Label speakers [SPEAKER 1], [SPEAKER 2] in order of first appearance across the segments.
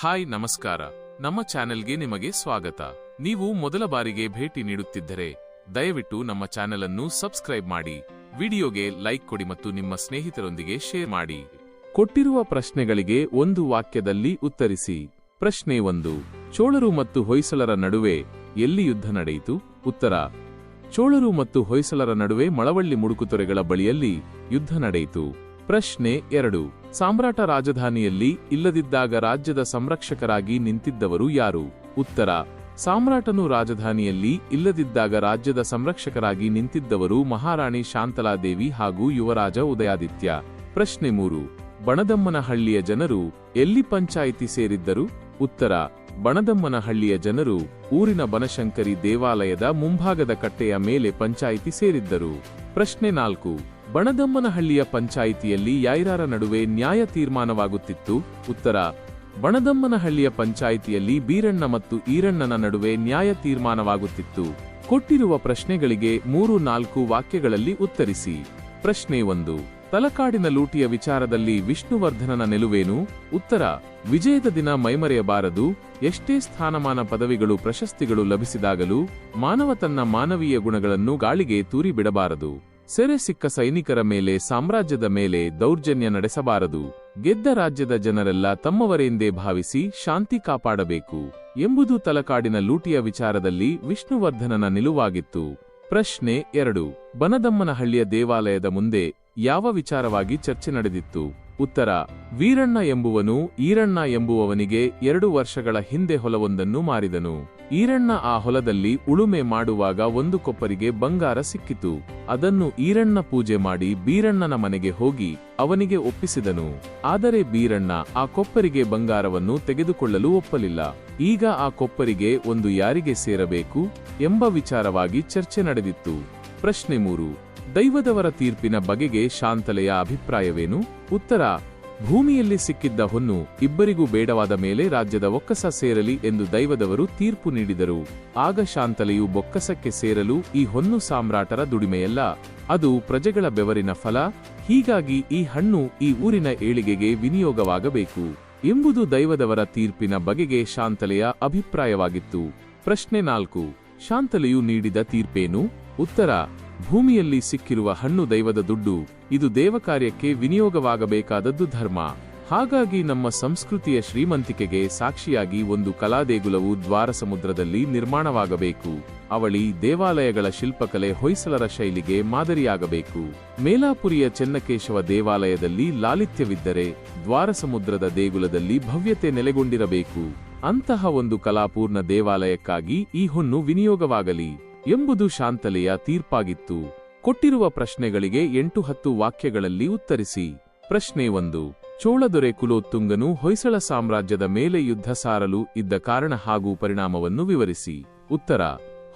[SPEAKER 1] Hi, ನಮಸ್ಕಾರ. ನಮ್ಮ ಚಾನೆಲ್ಗೆ ನಿಮಗೆ ಸ್ವಾಗತ. ನೀವು ಮೊದಲ ಬಾರಿಗೆ ಭೇಟಿ ನೀಡುತ್ತಿದ್ದರೆ ದಯವಿಟ್ಟು ನಮ್ಮ ಚಾನೆಲ್ ಅನ್ನು ಸಬ್ಸ್ಕ್ರೈಬ್ ಮಾಡಿ, ವಿಡಿಯೋಗೆ ಲೈಕ್ ಕೊಡಿ ಮತ್ತು ನಿಮ್ಮ ಸ್ನೇಹಿತರೊಂದಿಗೆ ಶೇರ್ ಮಾಡಿ. ಕೊಟ್ಟಿರುವ ಪ್ರಶ್ನೆಗಳಿಗೆ ಒಂದು ವಾಕ್ಯದಲ್ಲಿ ಉತ್ತರಿಸಿ. ಪ್ರಶ್ನೆ ಒಂದು, ಚೋಳರು ಮತ್ತು ಹೊಯ್ಸಳರ ನಡುವೆ ಎಲ್ಲಿ ಯುದ್ಧ ನಡೆಯಿತು? ಉತ್ತರ, ಚೋಳರು ಮತ್ತು ಹೊಯ್ಸಳರ ನಡುವೆ ಮಳವಳ್ಳಿ ಮುಡುಕುತೊರೆಗಳ ಬಳಿಯಲ್ಲಿ ಯುದ್ಧ ನಡೆಯಿತು. ಪ್ರಶ್ನೆ ಎರಡು. ಸಾಮ್ರಾಟ ರಾಜಧಾನಿಯಲ್ಲಿ ಇಲ್ಲದಿದ್ದಾಗ ರಾಜ್ಯದ ಸಂರಕ್ಷಕರಾಗಿ ನಿಂತಿದ್ದವರು ಯಾರು? ಉತ್ತರ. ಸಾಮ್ರಾಟನು ರಾಜಧಾನಿಯಲ್ಲಿ ಇಲ್ಲದಿದ್ದಾಗ ರಾಜ್ಯದ ಸಂರಕ್ಷಕರಾಗಿ ನಿಂತಿದ್ದವರು ಮಹಾರಾಣಿ ಶಾಂತಲಾದೇವಿ ಹಾಗೂ ಯುವರಾಜ ಉದಯಾದಿತ್ಯ. ಪ್ರಶ್ನೆ ಮೂರು. ಬಣದಮ್ಮನಹಳ್ಳಿಯ ಜನರು ಎಲ್ಲಿ ಪಂಚಾಯಿತಿ ಸೇರಿದ್ದರು? ಉತ್ತರ. ಬಣದಮ್ಮನಹಳ್ಳಿಯ ಜನರು ಊರಿನ ಬನಶಂಕರಿ ದೇವಾಲಯದ ಮುಂಭಾಗದ ಕಟ್ಟೆಯ ಮೇಲೆ ಪಂಚಾಯಿತಿ ಸೇರಿದ್ದರು. ಪ್ರಶ್ನೆ ನಾಲ್ಕು. ಬಣದಮ್ಮನಹಳ್ಳಿಯ ಪಂಚಾಯಿತಿಯಲ್ಲಿ ಯಾಯಿರಾರ ನಡುವೆ ನ್ಯಾಯ ತೀರ್ಮಾನವಾಗುತ್ತಿತ್ತು. ಉತ್ತರ, ಬಣದಮ್ಮನಹಳ್ಳಿಯ ಪಂಚಾಯಿತಿಯಲ್ಲಿ ಬೀರಣ್ಣ ಮತ್ತು ಈರಣ್ಣನ ನಡುವೆ ನ್ಯಾಯ ತೀರ್ಮಾನವಾಗುತ್ತಿತ್ತು. ಕೊಟ್ಟಿರುವ ಪ್ರಶ್ನೆಗಳಿಗೆ ಮೂರು ನಾಲ್ಕು ವಾಕ್ಯಗಳಲ್ಲಿ ಉತ್ತರಿಸಿ. ಪ್ರಶ್ನೆ ಒಂದು, ತಲಕಾಡಿನ ಲೂಟಿಯ ವಿಚಾರದಲ್ಲಿ ವಿಷ್ಣುವರ್ಧನನ ನಿಲುವೇನು? ಉತ್ತರ, ವಿಜಯದ ದಿನ ಮೈಮರೆಯಬಾರದು. ಎಷ್ಟೇ ಸ್ಥಾನಮಾನ ಪದವಿಗಳು ಪ್ರಶಸ್ತಿಗಳು ಲಭಿಸಿದಾಗಲೂ ಮಾನವ ತನ್ನ ಮಾನವೀಯ ಗುಣಗಳನ್ನು ಗಾಳಿಗೆ ತೂರಿ ಬಿಡಬಾರದು ಸೆರೆ ಸಿಕ್ಕ ಸೈನಿಕರ ಮೇಲೆ, ಸಾಮ್ರಾಜ್ಯದ ಮೇಲೆ ದೌರ್ಜನ್ಯ ನಡೆಸಬಾರದು. ಗೆದ್ದ ರಾಜ್ಯದ ಜನರೆಲ್ಲ ತಮ್ಮವರೆಂದೇ ಭಾವಿಸಿ ಶಾಂತಿ ಕಾಪಾಡಬೇಕು ಎಂಬುದು ತಲಕಾಡಿನ ಲೂಟಿಯ ವಿಚಾರದಲ್ಲಿ ವಿಷ್ಣುವರ್ಧನನ ನಿಲುವಾಗಿತ್ತು. ಪ್ರಶ್ನೆ ಎರಡು. ಬನದಮ್ಮನಹಳ್ಳಿಯ ದೇವಾಲಯದ ಮುಂದೆ ಯಾವ ವಿಚಾರವಾಗಿ ಚರ್ಚೆ ನಡೆದಿತ್ತು? ಉತ್ತರ. ವೀರಣ್ಣ ಎಂಬುವನು, ಈರಣ್ಣ ಎಂಬುವವನಿಗೆ ಎರಡು ವರ್ಷಗಳ ಹಿಂದೆ ಹೊಲವೊಂದನ್ನು ಮಾರಿದನು. ಈರಣ್ಣ ಆ ಹೊಲದಲ್ಲಿ ಉಳುಮೆ ಮಾಡುವಾಗ ಒಂದು ಕೊಪ್ಪರಿಗೆ ಬಂಗಾರ ಸಿಕ್ಕಿತು. ಅದನ್ನು ಈರಣ್ಣ ಪೂಜೆ ಮಾಡಿ ಬೀರಣ್ಣನ ಮನೆಗೆ ಹೋಗಿ ಅವನಿಗೆ ಒಪ್ಪಿಸಿದನು. ಆದರೆ ಬೀರಣ್ಣ ಆ ಕೊಪ್ಪರಿಗೆ ಬಂಗಾರವನ್ನು ತೆಗೆದುಕೊಳ್ಳಲು ಒಪ್ಪಲಿಲ್ಲ. ಈಗ ಆ ಕೊಪ್ಪರಿಗೆ ಒಂದು ಯಾರಿಗೆ ಸೇರಬೇಕು ಎಂಬ ವಿಚಾರವಾಗಿ ಚರ್ಚೆ ನಡೆದಿತ್ತು. ಪ್ರಶ್ನೆ ಮೂರು. ದೈವದವರ ತೀರ್ಪಿನ ಬಗೆಗೆ ಶಾಂತಲೆಯ ಅಭಿಪ್ರಾಯವೇನು? ಉತ್ತರ. ಭೂಮಿಯಲ್ಲಿ ಸಿಕ್ಕಿದ್ದ ಹೊನ್ನು ಇಬ್ಬರಿಗೂ ಬೇಡವಾದ ಮೇಲೆ ರಾಜ್ಯದ ಒಕ್ಕಸ ಸೇರಲಿ ಎಂದು ದೈವದವರು ತೀರ್ಪು ನೀಡಿದರು. ಆಗ ಶಾಂತಲೆಯು ಬೊಕ್ಕಸಕ್ಕೆ ಸೇರಲು ಈ ಹೊನ್ನು ಸಾಮ್ರಾಟರ ದುಡಿಮೆಯಲ್ಲ, ಅದು ಪ್ರಜೆಗಳ ಬೆವರಿನ ಫಲ, ಹೀಗಾಗಿ ಈ ಹಣ್ಣು ಈ ಊರಿನ ಏಳಿಗೆಗೆ ವಿನಿಯೋಗವಾಗಬೇಕು ಎಂಬುದು ದೈವದವರ ತೀರ್ಪಿನ ಬಗೆಗೆ ಶಾಂತಲೆಯ ಅಭಿಪ್ರಾಯವಾಗಿತ್ತು. ಪ್ರಶ್ನೆ ನಾಲ್ಕು, ಶಾಂತಲೆಯು ನೀಡಿದ ತೀರ್ಪೇನು? ಉತ್ತರ ಭೂಮಿಯಲ್ಲಿ ಸಿಕ್ಕಿರುವ ಹಣ್ಣು ದೈವದ ದುಡ್ಡು, ಇದು ದೇವಕಾರ್ಯಕ್ಕೆ ವಿನಿಯೋಗವಾಗಬೇಕಾದದ್ದು ಧರ್ಮ. ಹಾಗಾಗಿ ನಮ್ಮ ಸಂಸ್ಕೃತಿಯ ಶ್ರೀಮಂತಿಕೆಗೆ ಸಾಕ್ಷಿಯಾಗಿ ಒಂದು ಕಲಾದೇಗುಲವು ದ್ವಾರ ಸಮುದ್ರದಲ್ಲಿ ನಿರ್ಮಾಣವಾಗಬೇಕು. ಅವಳಿ ದೇವಾಲಯಗಳ ಶಿಲ್ಪಕಲೆ ಹೊಯ್ಸಳರ ಶೈಲಿಗೆ ಮಾದರಿಯಾಗಬೇಕು. ಮೇಲಾಪುರಿಯ ಚೆನ್ನಕೇಶವ ದೇವಾಲಯದಲ್ಲಿ ಲಾಲಿತ್ಯವಿದ್ದರೆ ದ್ವಾರ ಸಮುದ್ರದ ದೇಗುಲದಲ್ಲಿ ಭವ್ಯತೆ ನೆಲೆಗೊಂಡಿರಬೇಕು. ಅಂತಹ ಒಂದು ಕಲಾಪೂರ್ಣ ದೇವಾಲಯಕ್ಕಾಗಿ ಈ ಹೊನ್ನು ವಿನಿಯೋಗವಾಗಲಿ. ಎಂಬುದು ಶಾಂತಲೆಯ ತೀರ್ಪಾಗಿತ್ತು. ಕೊಟ್ಟಿರುವ ಪ್ರಶ್ನೆಗಳಿಗೆ ಎಂಟು ಹತ್ತು ವಾಕ್ಯಗಳಲ್ಲಿ ಉತ್ತರಿಸಿ. ಪ್ರಶ್ನೆ ಒಂದು, ಚೋಳದೊರೆ ಕುಲೋತ್ತುಂಗನು ಹೊಯ್ಸಳ ಸಾಮ್ರಾಜ್ಯದ ಮೇಲೆ ಯುದ್ಧ ಸಾರಲು ಇದ್ದ ಕಾರಣ ಹಾಗೂ ಪರಿಣಾಮವನ್ನು ವಿವರಿಸಿ. ಉತ್ತರ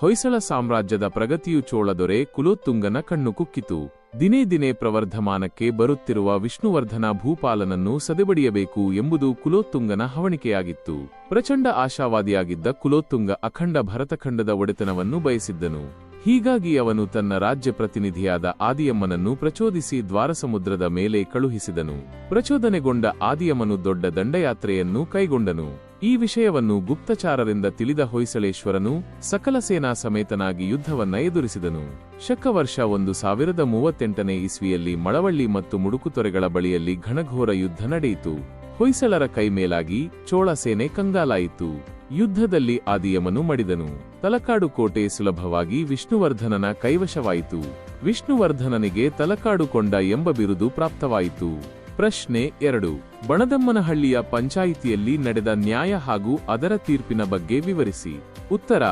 [SPEAKER 1] ಹೊಯ್ಸಳ ಸಾಮ್ರಾಜ್ಯದ ಪ್ರಗತಿಯು ಚೋಳದೊರೆ ಕುಲೋತ್ತುಂಗನ ಕಣ್ಣು ಕುಕ್ಕಿತು. ದಿನೇ ದಿನೇ ಪ್ರವರ್ಧಮಾನಕ್ಕೆ ಬರುತ್ತಿರುವ ವಿಷ್ಣುವರ್ಧನ ಭೂಪಾಲನನ್ನು ಸದೆಬಡಿಯಬೇಕು ಎಂಬುದು ಕುಲೋತ್ತುಂಗನ ಹವಣಿಕೆಯಾಗಿತ್ತು. ಪ್ರಚಂಡ ಆಶಾವಾದಿಯಾಗಿದ್ದ ಕುಲೋತ್ತುಂಗ ಅಖಂಡ ಭರತಖಂಡದ ಒಡೆತನವನ್ನು ಬಯಸಿದ್ದನು. ಹೀಗಾಗಿ ಅವನು ತನ್ನ ರಾಜ್ಯ ಪ್ರತಿನಿಧಿಯಾದ ಆದಿಯಮ್ಮನನ್ನು ಪ್ರಚೋದಿಸಿ ದ್ವಾರಸಮುದ್ರದ ಮೇಲೆ ಕಳುಹಿಸಿದನು. ಪ್ರಚೋದನೆಗೊಂಡ ಆದಿಯಮ್ಮನು ದೊಡ್ಡ ದಂಡಯಾತ್ರೆಯನ್ನು ಕೈಗೊಂಡನು. ಈ ವಿಷಯವನ್ನು ಗುಪ್ತಚಾರರಿಂದ ತಿಳಿದ ಹೊಯ್ಸಳೇಶ್ವರನು ಸಕಲ ಸೇನಾ ಸಮೇತನಾಗಿ ಯುದ್ಧವನ್ನ ಎದುರಿಸಿದನು. ಶಕವರ್ಷ ಒಂದು ಸಾವಿರದ ಮೂವತ್ತೆಂಟನೇ ಇಸ್ವಿಯಲ್ಲಿ ಮಳವಳ್ಳಿ ಮತ್ತು ಮುಡುಕುತೊರೆಗಳ ಬಳಿಯಲ್ಲಿ ಘನಘೋರ ಯುದ್ಧ ನಡೆಯಿತು. ಹೊಯ್ಸಳರ ಕೈಮೇಲಾಗಿ ಚೋಳ ಸೇನೆ ಕಂಗಾಲಾಯಿತು. ಯುದ್ಧದಲ್ಲಿ ಆದಿಯಮನು ಮಡಿದನು. ತಲಕಾಡು ಕೋಟೆ ಸುಲಭವಾಗಿ ವಿಷ್ಣುವರ್ಧನನ ಕೈವಶವಾಯಿತು. ವಿಷ್ಣುವರ್ಧನನಿಗೆ ತಲಕಾಡು ಕೊಂಡ ಎಂಬ ಬಿರುದು ಪ್ರಾಪ್ತವಾಯಿತು. ಪ್ರಶ್ನೆ ಎರಡು. ಬಣದಮ್ಮನಹಳ್ಳಿಯ ಪಂಚಾಯಿತಿಯಲ್ಲಿ ನಡೆದ ನ್ಯಾಯ ಹಾಗೂ ಅದರ ತೀರ್ಪಿನ ಬಗ್ಗೆ ವಿವರಿಸಿ. ಉತ್ತರ.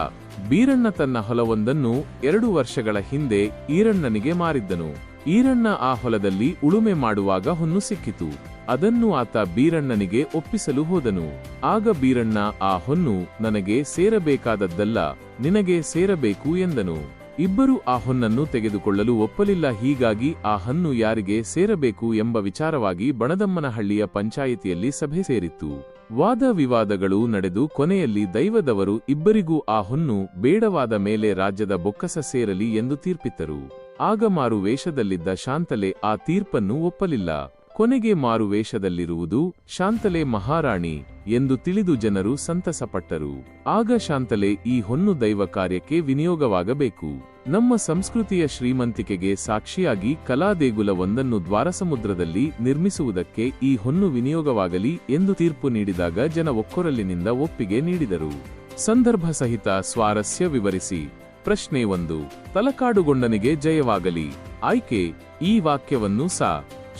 [SPEAKER 1] ಬೀರಣ್ಣ ತನ್ನ ಹೊಲವೊಂದನ್ನು ಎರಡು ವರ್ಷಗಳ ಹಿಂದೆ ಈರಣ್ಣನಿಗೆ ಮಾರಿದ್ದನು. ಈರಣ್ಣ ಆ ಹೊಲದಲ್ಲಿ ಉಳುಮೆ ಮಾಡುವಾಗ ಹೊನ್ನು ಸಿಕ್ಕಿತು. ಅದನ್ನು ಆತ ಬೀರಣ್ಣನಿಗೆ ಒಪ್ಪಿಸಲು ಹೋದನು. ಆಗ ಬೀರಣ್ಣ, ಆ ಹೊನ್ನು ನನಗೆ ಸೇರಬೇಕಾದದ್ದಲ್ಲ, ನಿನಗೆ ಸೇರಬೇಕು ಎಂದನು. ಇಬ್ಬರು ಆ ಹೊನ್ನನ್ನು ತೆಗೆದುಕೊಳ್ಳಲು ಒಪ್ಪಲಿಲ್ಲ. ಹೀಗಾಗಿ ಆ ಹನ್ನು ಯಾರಿಗೆ ಸೇರಬೇಕು ಎಂಬ ವಿಚಾರವಾಗಿ ಬಣದಮ್ಮನಹಳ್ಳಿಯ ಪಂಚಾಯಿತಿಯಲ್ಲಿ ಸಭೆ ಸೇರಿತ್ತು. ವಾದ ವಿವಾದಗಳು ನಡೆದು ಕೊನೆಯಲ್ಲಿ ದೈವದವರು ಇಬ್ಬರಿಗೂ ಆ ಹೊನ್ನು ಬೇಡವಾದ ಮೇಲೆ ರಾಜ್ಯದ ಬೊಕ್ಕಸ ಸೇರಲಿ ಎಂದು ತೀರ್ಪಿತ್ತರು. ಆಗ ಮಾರು ವೇಷದಲ್ಲಿದ್ದ ಶಾಂತಲೆ ಆ ತೀರ್ಪನ್ನು ಒಪ್ಪಲಿಲ್ಲ. ಕೊನೆಗೆ ಮಾರುವೇಷದಲ್ಲಿರುವುದು ಶಾಂತಲೆ ಮಹಾರಾಣಿ ಎಂದು ತಿಳಿದು ಜನರು ಸಂತಸಪಟ್ಟರು. ಆಗ ಶಾಂತಲೆ ಈ ಹೊನ್ನು ದೈವ ಕಾರ್ಯಕ್ಕೆ ವಿನಿಯೋಗವಾಗಬೇಕು. ನಮ್ಮ ಸಂಸ್ಕೃತಿಯ ಶ್ರೀಮಂತಿಕೆಗೆ ಸಾಕ್ಷಿಯಾಗಿ ಕಲಾದೇಗುಲ ಒಂದನ್ನು ದ್ವಾರಸಮುದ್ರದಲ್ಲಿ ನಿರ್ಮಿಸುವುದಕ್ಕೆ ಈ ಹೊನ್ನು ವಿನಿಯೋಗವಾಗಲಿ ಎಂದು ತೀರ್ಪು ನೀಡಿದಾಗ ಜನ ಒಕ್ಕೊರಲಿನಿಂದ ಒಪ್ಪಿಗೆ ನೀಡಿದರು. ಸಂದರ್ಭ ಸಹಿತ ಸ್ವಾರಸ್ಯ ವಿವರಿಸಿ, ಪ್ರಶ್ನೆ ಒಂದು, ತಲಕಾಡುಗೊಂಡನಿಗೆ ಜಯವಾಗಲಿ. ಆಯ್ಕೆ, ಈ ವಾಕ್ಯವನ್ನು ಸಾ.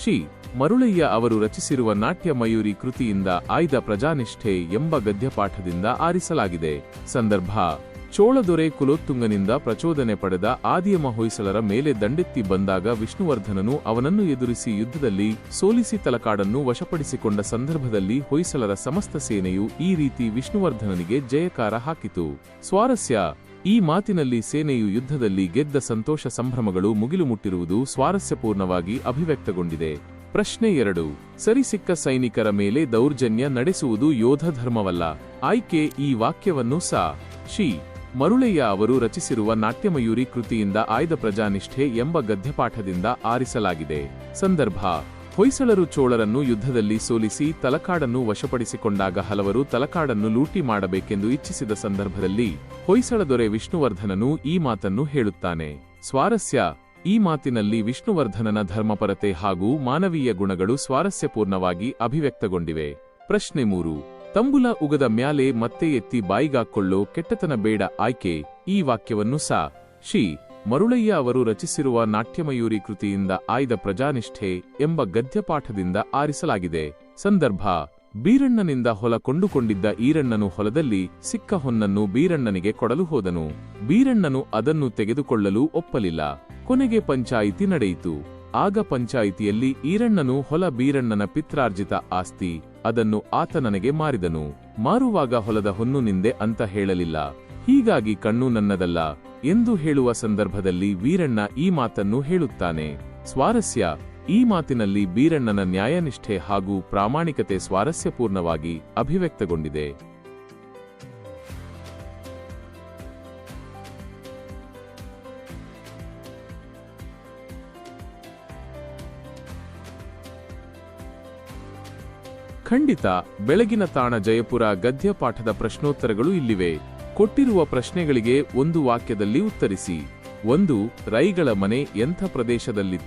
[SPEAKER 1] ಶಿ ಮರುಳಯ್ಯ ಅವರು ರಚಿಸಿರುವ ನಾಟ್ಯ ಮಯೂರಿ ಕೃತಿಯಿಂದ ಆಯ್ದ ಪ್ರಜಾನಿಷ್ಠೆ ಎಂಬ ಗದ್ಯಪಾಠದಿಂದ ಆರಿಸಲಾಗಿದೆ. ಸಂದರ್ಭ, ಚೋಳದೊರೆ ಕುಲೋತ್ತುಂಗನಿಂದ ಪ್ರಚೋದನೆ ಪಡೆದ ಆದಿಯಮ ಹೊಯ್ಸಳರ ಮೇಲೆ ದಂಡೆತ್ತಿ ಬಂದಾಗ ವಿಷ್ಣುವರ್ಧನನು ಅವನನ್ನು ಎದುರಿಸಿ ಯುದ್ಧದಲ್ಲಿ ಸೋಲಿಸಿ ತಲಕಾಡನ್ನು ವಶಪಡಿಸಿಕೊಂಡ ಸಂದರ್ಭದಲ್ಲಿ ಹೊಯ್ಸಳರ ಸಮಸ್ತ ಸೇನೆಯು ಈ ರೀತಿ ವಿಷ್ಣುವರ್ಧನನಿಗೆ ಜಯಕಾರ ಹಾಕಿತು. ಸ್ವಾರಸ್ಯ ಈ ಮಾತಿನಲ್ಲಿ ಸೇನೆಯು ಯುದ್ಧದಲ್ಲಿ ಗೆದ್ದ ಸಂತೋಷ ಸಂಭ್ರಮಗಳು ಮುಗಿಲು ಮುಟ್ಟಿರುವುದು ಸ್ವಾರಸ್ಯಪೂರ್ಣವಾಗಿ ಅಭಿವ್ಯಕ್ತಗೊಂಡಿದೆ. ಪ್ರಶ್ನೆ ಎರಡು. ಸರಿಸಿಕ್ಕ ಸೈನಿಕರ ಮೇಲೆ ದೌರ್ಜನ್ಯ ನಡೆಸುವುದು ಯೋಧ ಧರ್ಮವಲ್ಲ. ಆಯ್ಕೆ ಈ ವಾಕ್ಯವನ್ನು ಸಾ. ಶಿ. ಮರುಳಯ್ಯ ಅವರು ರಚಿಸಿರುವ ನಾಟ್ಯಮಯೂರಿ ಕೃತಿಯಿಂದ ಆಯ್ದ ಪ್ರಜಾನಿಷ್ಠೆ ಎಂಬ ಗದ್ಯಪಾಠದಿಂದ ಆರಿಸಲಾಗಿದೆ. ಸಂದರ್ಭ. ಹೊಯ್ಸಳರು ಚೋಳರನ್ನು ಯುದ್ಧದಲ್ಲಿ ಸೋಲಿಸಿ ತಲಕಾಡನ್ನು ವಶಪಡಿಸಿಕೊಂಡಾಗ ಹಲವರು ತಲಕಾಡನ್ನು ಲೂಟಿ ಮಾಡಬೇಕೆಂದು ಇಚ್ಛಿಸಿದ ಸಂದರ್ಭದಲ್ಲಿ ಹೊಯ್ಸಳ ದೊರೆ ವಿಷ್ಣುವರ್ಧನನು ಈ ಮಾತನ್ನು ಹೇಳುತ್ತಾನೆ. ಸ್ವಾರಸ್ಯ. ಈ ಮಾತಿನಲ್ಲಿ ವಿಷ್ಣುವರ್ಧನನ ಧರ್ಮಪರತೆ ಹಾಗೂ ಮಾನವೀಯ ಗುಣಗಳು ಸ್ವಾರಸ್ಯಪೂರ್ಣವಾಗಿ ಅಭಿವ್ಯಕ್ತಗೊಂಡಿವೆ. ಪ್ರಶ್ನೆ ಮೂರು. ತಂಬುಲ ಉಗದ ಮ್ಯಾಲೆ ಮತ್ತೆ ಎತ್ತಿ ಬಾಯಿಗಾಕೊಳ್ಳೋ ಕೆಟ್ಟತನ ಬೇಡ ಆಯ್ಕೆ. ಈ ವಾಕ್ಯವನ್ನು ಸಾ. ಶಿ. ಮರುಳಯ್ಯ ಅವರು ರಚಿಸಿರುವ ನಾಟ್ಯಮಯೂರಿ ಕೃತಿಯಿಂದ ಆಯ್ದ ಪ್ರಜಾನಿಷ್ಠೆ ಎಂಬ ಗದ್ಯಪಾಠದಿಂದ ಆರಿಸಲಾಗಿದೆ. ಸಂದರ್ಭ, ಬೀರಣ್ಣನಿಂದ ಹೊಲ ಕೊಂಡುಕೊಂಡಿದ್ದ ಈರಣ್ಣನು ಹೊಲದಲ್ಲಿ ಸಿಕ್ಕ ಹೊನ್ನನ್ನು ಬೀರಣ್ಣನಿಗೆ ಕೊಡಲು ಹೋದನು. ಬೀರಣ್ಣನು ಅದನ್ನು ತೆಗೆದುಕೊಳ್ಳಲು ಒಪ್ಪಲಿಲ್ಲ. ಕೊನೆಗೆ ಪಂಚಾಯಿತಿ ನಡೆಯಿತು. ಆಗ ಪಂಚಾಯಿತಿಯಲ್ಲಿ ಈರಣ್ಣನು ಹೊಲ ಬೀರಣ್ಣನ ಪಿತ್ರಾರ್ಜಿತ ಆಸ್ತಿ, ಅದನ್ನು ಆತ ನನಗೆ ಮಾರಿದನು. ಮಾರುವಾಗ ಹೊಲದ ಹೊನ್ನು ನಿಂದೆ ಅಂತ ಹೇಳಲಿಲ್ಲ. ಹೀಗಾಗಿ ಕಣ್ಣು ನನ್ನದಲ್ಲ ಎಂದು ಹೇಳುವ ಸಂದರ್ಭದಲ್ಲಿ ವೀರಣ್ಣ ಈ ಮಾತನ್ನು ಹೇಳುತ್ತಾನೆ. ಸ್ವಾರಸ್ಯ, ಈ ಮಾತಿನಲ್ಲಿ ಬೀರಣ್ಣನ ನ್ಯಾಯನಿಷ್ಠೆ ಹಾಗೂ ಪ್ರಾಮಾಣಿಕತೆ ಸ್ವಾರಸ್ಯಪೂರ್ಣವಾಗಿ ಅಭಿವ್ಯಕ್ತಗೊಂಡಿದೆ. ಖಂಡಿತ, ಬೆಳಗಿನ ತಾಣ ಜಯಪುರ ಗದ್ಯ ಪಾಠದ ಪ್ರಶ್ನೋತ್ತರಗಳು ಇಲ್ಲಿವೆ. ಕೊಟ್ಟಿರುವ ಪ್ರಶ್ನೆಗಳಿಗೆ ಒಂದು ವಾಕ್ಯದಲ್ಲಿ ಉತ್ತರಿಸಿ. ಒಂದು ರೈಗಳ ಮನೆ ಎಂಥ ಪ್ರದೇಶದಲ್ಲಿತ್ತು?